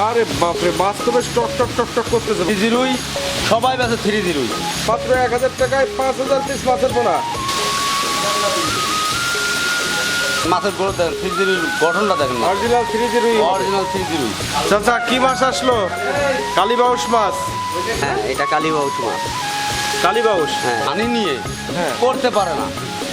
আরে বাপরে বেশ টক টক টক টক করতেছে থ্রি জিরোই সবাই বেছে থ্রি জিরোই মাত্র এক হাজার টাকায় পাঁচ হাজার পিস মাছের পোনা। মাছের গরু দেখেন থ্রি জিরোর গঠনটা দেখেন original three zero original three জিরোই চাচা কি মাছ আসলো? কালীবাউস মাছ। হ্যাঁ এটা কালীবাউস মাছ। কালীবাউস? হ্যাঁ ধানি নিয়ে। হ্যাঁ। করতে পারে না।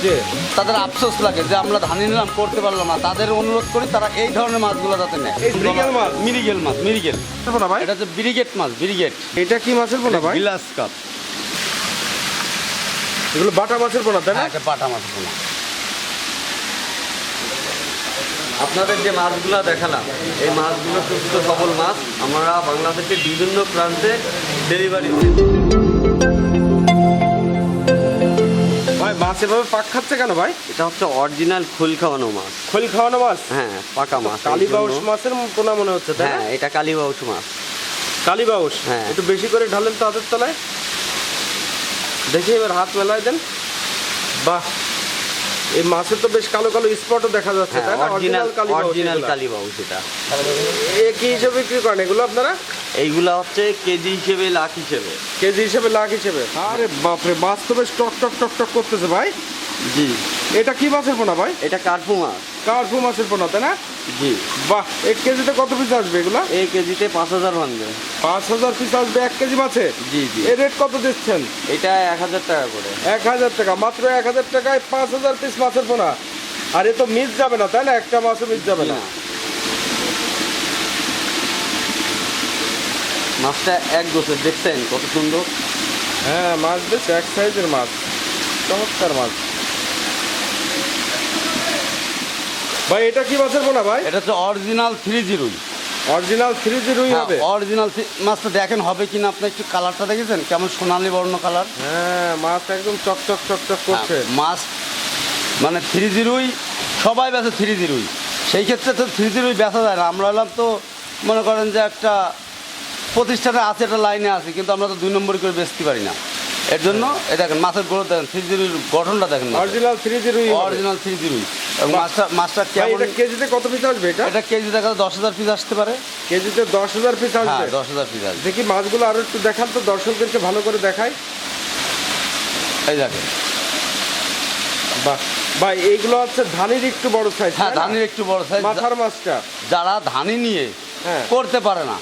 যে তাদের আফসোস লাগে যে আমরা ধানি নিলাম করতে পারলাম না। তাদের অনুরোধ করি তারা এই ধরনের মাছগুলো যাতে নেয়। মৃগেল মাছ? মিরিগেল মাছ মিরিগেল। পোনা ভাই? এটা হচ্ছে ব্রিগেড মাছ ব্রিগেড এটা কি মাছের পোনা ভাই? গিলাস কাপ। এগুলো বাটা মাছের পোনা তাই না? হ্যাঁ এটা পাটা মাছ পোনা আপনাদের যে মাছগুলো দেখালাম এই মাছগুলো সুস্থ সবল মাছ। আমরা বাংলাদেশের বিভিন্ন প্রান্তে ডেলিভারি ভাই মাছ এভাবে পাক খাচ্ছে কেন ভাই? এটা হচ্ছে অরিজিনাল খোল খাওয়ানো মাছ। খোল খাওয়ানো মাছ? হ্যাঁ পাকা মাছ কালীবাউস মাছের পোনা মনে হচ্ছে তাই হ্যাঁ এটা কালীবাউস মাছ। কালীবাউস হ্যাঁ। একটু বেশি করে ঢালেন তো হাতের তলায়। দেখি এবার হাত মেলায় দেন। বাহ এই মাছের তো বেশ কালো কালো স্পটও দেখা যাচ্ছে হ্যাঁ তাই না? অরিজিনাল কালীবাউস অরিজিনাল কালীবাউস এটা। এ কি হিসেবে বিক্রি করেন এগুলো আপনারা? এইগুলা হচ্ছে কেজি হিসেবে লাখ হিসেবে। কেজি হিসেবে লাখ হিসেবে? আরে বাপরে মাছ তো বেশ টক টক টক টক করতেছে ভাই। জি। এটা কি মাছের পোনা ভাই? এটা কার্পু মাছ। কার্পু মাছের পোনা তাই না? জি। বাহ এক কেজিতে কত পিস আসবে এগুলা? এই কেজিতে পাঁচ হাজার ভাঙবে। পাঁচ হাজার পিস আসবে এক কেজি মাছে? জি জি। এর রেট কত দিচ্ছেন? এটা এক হাজার টাকা করে। এক হাজার টাকা মাত্র এক হাজার টাকায় পাঁচ হাজার পিস মাছের পোনা। আর এ তো মিস যাবে না তাই না? একটা মাছও মিস যাবে না। মাছটা এক গোছের দেখছেন কত সুন্দর? হ্যাঁ মাছ বেশ এক সাইজের মাছ। চমৎকার মাছ। ভাই এটা কি মাছের পোনা ভাই? এটা হচ্ছে অরিজিনাল থ্রি জিরোই অরিজিনাল থ্রি জিরোই হবে। অরিজিনাল মাছটা দেখেন হবে কিনা? আপনি একটু কালারটা দেখেছেন? কেমন সোনালী বর্ণ কালার হ্যাঁ মাছ একদম চকচক চকচক করছে। মাছ মানে থ্রি জিরোই সবাই বেছে থ্রি জিরোই সেই ক্ষেত্রে তো থ্রি জিরোই বেচা যায় না। আমরা হলাম তো মনে করেন যে একটা প্রতিষ্ঠানে আছে একটা লাইনে আছে কিন্তু আমরা তো দুই নম্বর করে বেচতে পারি না। এর জন্য এ দেখেন মাছের গ্রোথ দেখেন থ্রি জিরোর গঠনটা দেখেন অরিজিনাল থ্রি জিরোই অরিজিনাল থ্রি জিরোই এবং মাছটা মাছটা কেমন কেজিতে কত পিস আসবে এটা? এটা কেজি দেখা দশ হাজার পিস আসতে পারে। কেজিতে দশ হাজার পিস হ্যাঁ আসবে। দশ হাজার পিস আসবে। দেখি মাছগুলো আরও একটু দেখান তো দর্শকদেরকে ভালো করে দেখাই। এই দেখেন। বাহ ভাই এইগুলো হচ্ছে ধানের একটু বড় সাইজ হ্যাঁ ধানের একটু বড় সাইজ মাথার মাছটা। যারা ধানি নিয়ে হ্যাঁ। করতে পারে না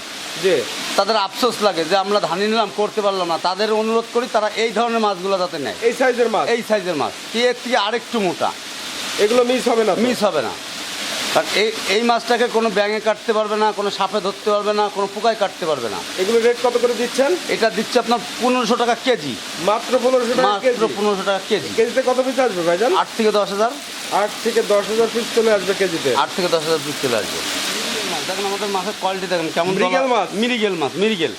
যে তাদের আফসোস লাগে যে আমরা ধানি নিলাম করতে পারলাম না। তাদের অনুরোধ করি তারা এই ধরনের মাছগুলো যাতে নেয়। এই সাইজের মাছ? এই সাইজের মাছ। কি এর থেকে আরেকটু মোটা? এগুলো মিস হবে না মিস হবে না। কারণ এই এই মাছটাকে কোনো ব্যাঙে কাটতে পারবে না কোনো সাপে ধরতে পারবে না কোনো পোকায় কাটতে পারবে না। এগুলো রেট কত করে দিচ্ছেন? এটা দিচ্ছে আপনার পনেরোশো টাকা কেজি। মাত্র পনেরোশো টাকা মাত্র পনেরোশো টাকা কেজি। কেজিতে কত পিস আসবে ভাইজান? আট থেকে দশ হাজার। আট থেকে দশ হাজার পিস চলে আসবে কেজিতে। আট থেকে দশ হাজার পিস চলে আসবে। দেখেন আমাদের মাছের কোয়ালিটি দেখেন কেমন মৃগেল মাছ? মিরিগেল মাছ মিরিগেল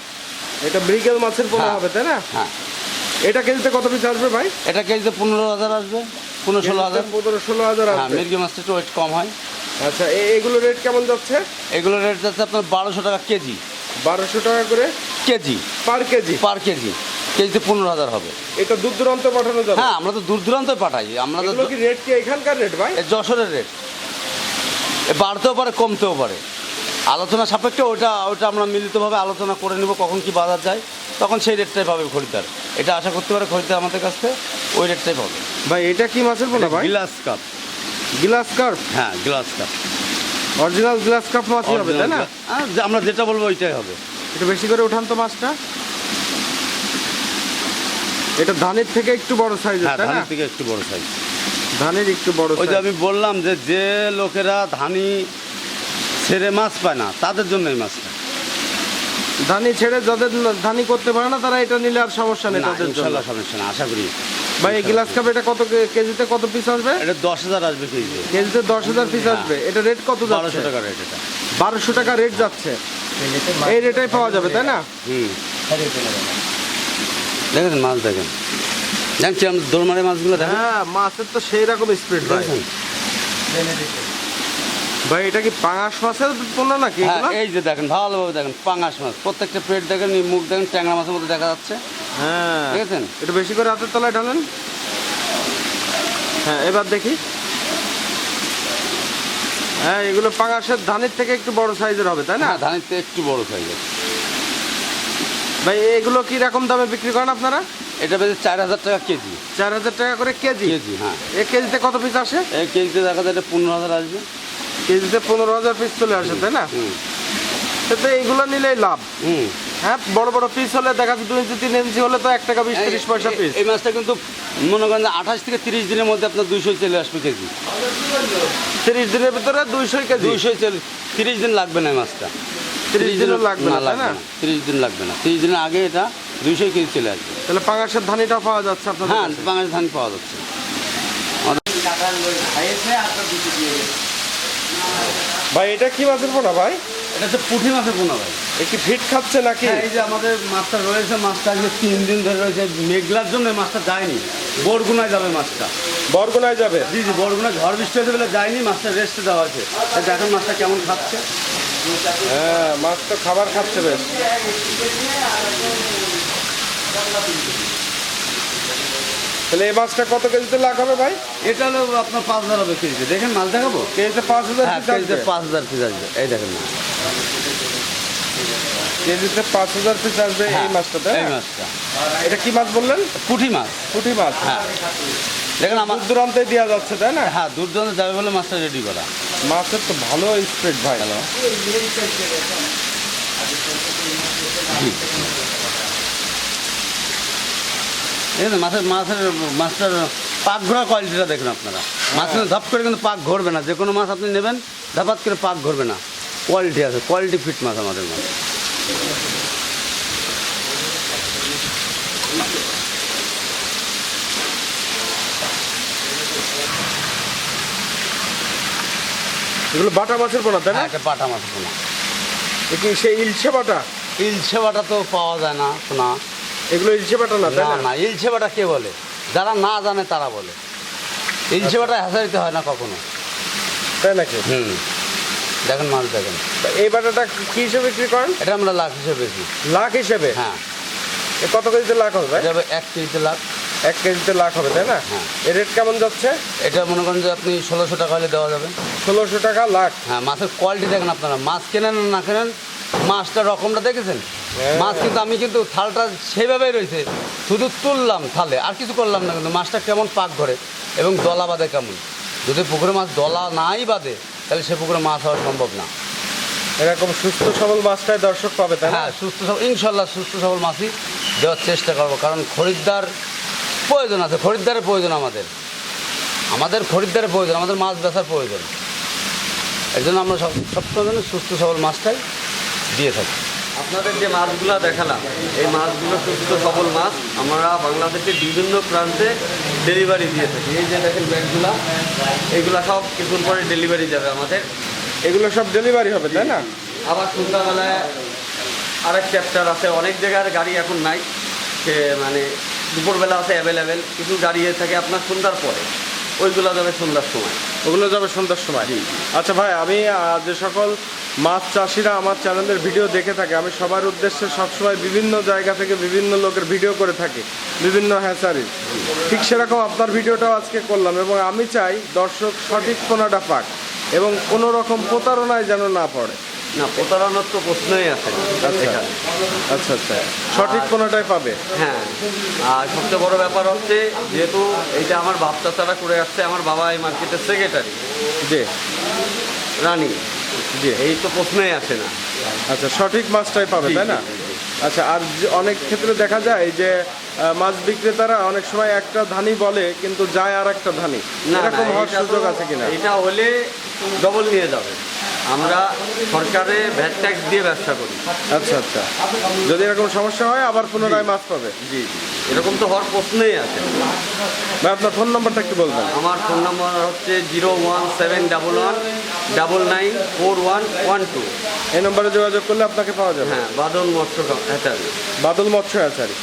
এটা ব্রিগেল মাছের পোনা হ্যাঁ। হবে তাই না? হ্যাঁ। এটা কেজিতে কত পিস আসবে ভাই? এটা কেজিতে পনেরো হাজার আসবে পনেরো ষোলো হাজার। পনেরো ষোলো হাজার হ্যাঁ আসবে। মির্গি মাছটা একটু ওয়েট কম হয়। আচ্ছা এ- এগুলো রেট কেমন যাচ্ছে? এগুলো রেট যাচ্ছে আপনার বারোশো টাকা কেজি। বারোশো টাকা করে KG. Per KG? Per KG. কেজিতে পনেরো হাজার হবে। এটা দূর দূরান্ত পাঠানো যাবে? হ্যাঁ আমরা তো দূর দূরান্তে পাঠাই। আমরা তো রেট কি এখানকার রেট ভাই? যশোরের রেট বাড়তেও পারে কমতেও পারে। আলোচনা সাপেক্ষে ওটা ওটা আমরা মিলিতভাবে আলোচনা করে নেব কখন কি বাজার যায়। তখন সেই রেটটাই পাবে খরিদ্দার। এটা আশা করতে পারে খরিদ্দার আমাদের কাছ থেকে ওই রেটটাই পাবে। ভাই এটা কি মাছের পোনা ভাই? গ্লাস কাপ গ্লাস কাপ হ্যাঁ glass carp original glass carp মাছই হবে তাই না? আমরা যেটা বলব ওইটাই হবে। এটা বেশি করে উঠান তো মাছটা। এটা ধানের থেকে একটু বড় সাইজ হ্যাঁ না? ধানের থেকে একটু বড় সাইজ ধানের একটু বড় ওই যে আমি বললাম যে যে লোকেরা ধানি ছেড়ে মাছ পায় না তাদের জন্য এই মাছটা ধানি ছেড়ে যাদের ধানি করতে পারে না তারা এটা নিলে আর সমস্যা নেই তাদের জন্য। সমস্যা না আশা করি। ভাই এই গ্লাস কাপ এটা কত কেজিতে কত পিস আসবে? এটা দশ হাজার আসবে কেজিতে কেজিতে দশ হাজার পিস আসবে। এটা রেট কত হ্যাঁ। বারোশো টাকা রেট এটা। বারোশো টাকা রেট যাচ্ছে। এই রেটাই পাওয়া যাবে তাই না? হুম। দেখেছেন মাছ দেখেন। জানছি আমি দোলমারে মাছগুলো দেখেন। হ্যাঁ মাছের তো সেই রকম স্পিড ভাই। দেখেছেন? ভাই এটা কি পাঙাশ মাছের পোনা নাকি হ্যাঁ? এই যে দেখেন ভালোভাবে দেখেন পাঙাশ মাছ। প্রত্যেকটা পেট দেখেন মুখ দেখেন ট্যাংরা মাছের মধ্যে দেখা যাচ্ছে। হ্যাঁ। দেখেছেন? একটু বেশি করে হাতের তলায় ঢালেন? হ্যাঁ এবার দেখি। হ্যাঁ এগুলো পাঙাশের ধানের থেকে একটু বড় সাইজের হবে তাই না? হ্যাঁ ধানের থেকে একটু বড় সাইজের। ভাই এগুলো কি রকম দামে বিক্রি করেন আপনারা? এটা বেশি চার হাজার টাকা কেজি। চার হাজার টাকা করে কেজি? কেজি হ্যাঁ। এক কেজিতে কত পিস আসে? এই কেজিতে দেখা যায় এটা পনেরো হাজার আসবে। কেজিতে পনেরো হাজার পিস চলে আসে তাই না? হুম। তো এইগুলো নিলেই লাভ। হুম। হ্যাঁ বড় বড় পিস হলে দেখা যাচ্ছে দুই ইঞ্চি তিন ইঞ্চি হলে তো এক টাকা বিশ তিরিশ পয়সা পিস এই- মাছটা কিন্তু মনে করেন যে আঠাশ থেকে তিরিশ দিনের মধ্যে আপনার দুইশো চলে আসবে কেজি। তিরিশ দিনের ভিতরে দুইশো কেজি? দুইশো চলে তিরিশ দিন লাগবে না এই মাছটা। 30 দিনও লাগবে না, তাই না? তিরিশ দিন লাগবে না। তিরিশ দিনের আগে এটা দুইশো কেজি চলে আসবে। তাহলে পাঙাশের ধানিটাও পাওয়া যাচ্ছে আপনার হ্যাঁ? বাংলাদেশ ধান পাওয়া যাচ্ছে। ভাই এটা কি মাছের পোনা ভাই? এটা হচ্ছে পুঁটি মাছের পোনা ভাই। এ কি ফিট খাচ্ছে নাকি? হ্যাঁ এই যে আমাদের মাছটা রয়েছে মাছটা আজকে তিন দিন ধরে রয়েছে। মেঘলার জন্য মাছটা যায়নি। বরগুনায় যাবে মাছটা। বরগুনায় যাবে? জি জি বরগুনায় ঝড় বৃষ্টি হয়েছে বলে যায়নি মাছটা রেস্টে দেওয়া হয়েছে দেখেন মাছটা কেমন খাচ্ছে। হ্যাঁ মাছ তো খাবার খাচ্ছে বেশ। তাহলে এই মাছটা কত কেজিতে লাখ হবে ভাই? এটা হলো আপনার পাঁচ হাজার হবে কেজিতে। দেখেন মাছ দেখাবো? কেজিতে পাঁচ হাজার হ্যাঁ কেজিতে পাঁচ হাজার পিস আসবে। এই দেখেন মাছ। কেজিতে পাঁচ হাজার পিস আসবে এই হ্যাঁ, মাছটা তাই এই মাছটা। এটা কি মাছ বললেন? পুঁটি মাছ। পুঁটি মাছ। হ্যাঁ। দেখেন আমার দূরান্তে দেওয়া যাচ্ছে তাই না? হ্যাঁ দূর দূরান্তে যাবে বলে মাছটা রেডি করা। মাছের তো ভালো স্প্রেড ভাই। হ্যালো। যে মাছের মাছের মাছটার পাক ঘোরা কোয়ালিটিটা দেখুন আপনারা। মাছ কিন্তু ধাপ করে কিন্তু পাক ঘরবে না। যে কোনো মাছ আপনি নেবেন ধাপাত করে পাক ঘরবে না। কোয়ালিটি আছে কোয়ালিটি ফিট মাছ আমাদের মাছ। এগুলো বাটা মাছের পোনা তাই না? হ্যাঁ একটা পাটা মাছ পোনা। কি সেই ইলশে বাটা? ইলছে বাটা তো পাওয়া যায় না শোনা এগুলো ইলশে বাটা না না? না ইলছে বাটা কে বলে? যারা না জানে তারা বলে। ইলছে বাটা হেসারিতে হয় না কখনো। তাই নাকি? হুম। দেখেন মাছ দেখেন। এই বাটাটা কি হিসেবে বিক্রি করেন? এটা আমরা লাখ হিসেবে বেশি লাখ হিসেবে? হ্যাঁ। কত কেজিতে লাখ হবে হবে এক কেজিতে লাখ। এক কেজিতে লাখ হবে তাই না? হ্যাঁ। এর রেট কেমন যাচ্ছে? এটা মনে করেন যে আপনি ষোলোশো টাকা হলে দেওয়া যাবে। ষোলোশো টাকা লাখ। হ্যাঁ মাছের কোয়ালিটি দেখেন আপনারা। মাছ কেনেন না কেনেন মাছটা রকমটা দেখেছেন। মাছ কিন্তু আমি কিন্তু থালটা সেইভাবেই রয়েছে। শুধু তুললাম থালে আর কিছু করলাম না কিন্তু মাছটা কেমন পাক ধরে এবং দলা বাঁধে কেমন। যদি পুকুরে মাছ দলা নাই বাঁধে তাহলে সে পুকুরে মাছ হওয়া সম্ভব না। এরকম সুস্থ সবল মাছটাই দর্শক পাবে তাই হ্যাঁ সুস্থ সবল ইনশাল্লাহ সুস্থ সবল মাছই দেওয়ার চেষ্টা করব কারণ খরিদ্দার প্রয়োজন আছে খরিদ্দারের প্রয়োজন আমাদের। আমাদের খরিদ্দারের প্রয়োজন আমাদের মাছ বেচার প্রয়োজন। এর জন্য আমরা সব সবসময় সুস্থ সবল মাছটাই দিয়ে থাকি। আপনাদের যে মাছগুলো দেখালাম এই মাছগুলো সুস্থ সবল মাছ। আমরা বাংলাদেশের বিভিন্ন প্রান্তে ডেলিভারি দিয়ে থাকি। এই যে দেখেন ব্যাগগুলা এইগুলা সব কিছুক্ষণ পরে ডেলিভারি যাবে আমাদের। এগুলো সব ডেলিভারি হবে তাই না? আবার সন্ধ্যাবেলায় আরেক চ্যাপ্টার আছে অনেক জায়গার গাড়ি এখন নাই। সে মানে দুপুরবেলা আছে অ্যাভেলেবেল কিছু গাড়ি থাকে আপনার সন্ধ্যার পরে। ওইগুলো যাবে সন্ধ্যার সময়। ওগুলো যাবে সন্ধ্যার সময়। আচ্ছা ভাই আমি যে সকল মাছ চাষিরা আমার চ্যানেলের ভিডিও দেখে থাকে। আমি সবার উদ্দেশ্যে সবসময় বিভিন্ন জায়গা থেকে বিভিন্ন লোকের ভিডিও করে থাকি বিভিন্ন হ্যাচারির ঠিক সেরকম আপনার ভিডিওটাও আজকে করলাম এবং আমি চাই দর্শক সঠিক পোনাটা পাক এবং কোনো রকম প্রতারণায় যেন না পড়ে। না প্রতারণার তো প্রশ্নই আছে আচ্ছা। আচ্ছা আচ্ছা। সঠিক পোনাটাই পাবে। হ্যাঁ আর সবচেয়ে বড় ব্যাপার হচ্ছে যেহেতু এটা আমার বাপ চাচারা করে আসছে আমার বাবা এই মার্কেটের সেক্রেটারি জি। রানী। এই তো প্রশ্নই আসে না। আচ্ছা সঠিক মাছটাই পাবে তাই না? আচ্ছা আর অনেক ক্ষেত্রে দেখা যায় যে মাছ বিক্রেতারা অনেক সময় একটা ধানি বলে কিন্তু যায় আর একটা ধানি এরকম হওয়ার সুযোগ আছে কিনা? এটা হলে ডবল নিয়ে যাবে। আমরা সরকারে ভ্যাট ট্যাক্স দিয়ে ব্যবসা করি। আচ্ছা আচ্ছা। যদি এরকম সমস্যা হয় আবার পুনরায় মাছ পাবে। জি জি। এরকম তো হওয়ার প্রশ্নেই আছে। ভাই আপনার ফোন নাম্বারটা একটু বলবেন। আমার ফোন নম্বর হচ্ছে zero one seven double one double nine four one one two. এই নম্বরে যোগাযোগ করলে আপনাকে পাওয়া যাবে। হ্যাঁ বাদল মৎস্য হ্যাচারি বাদল মৎস্য আচারি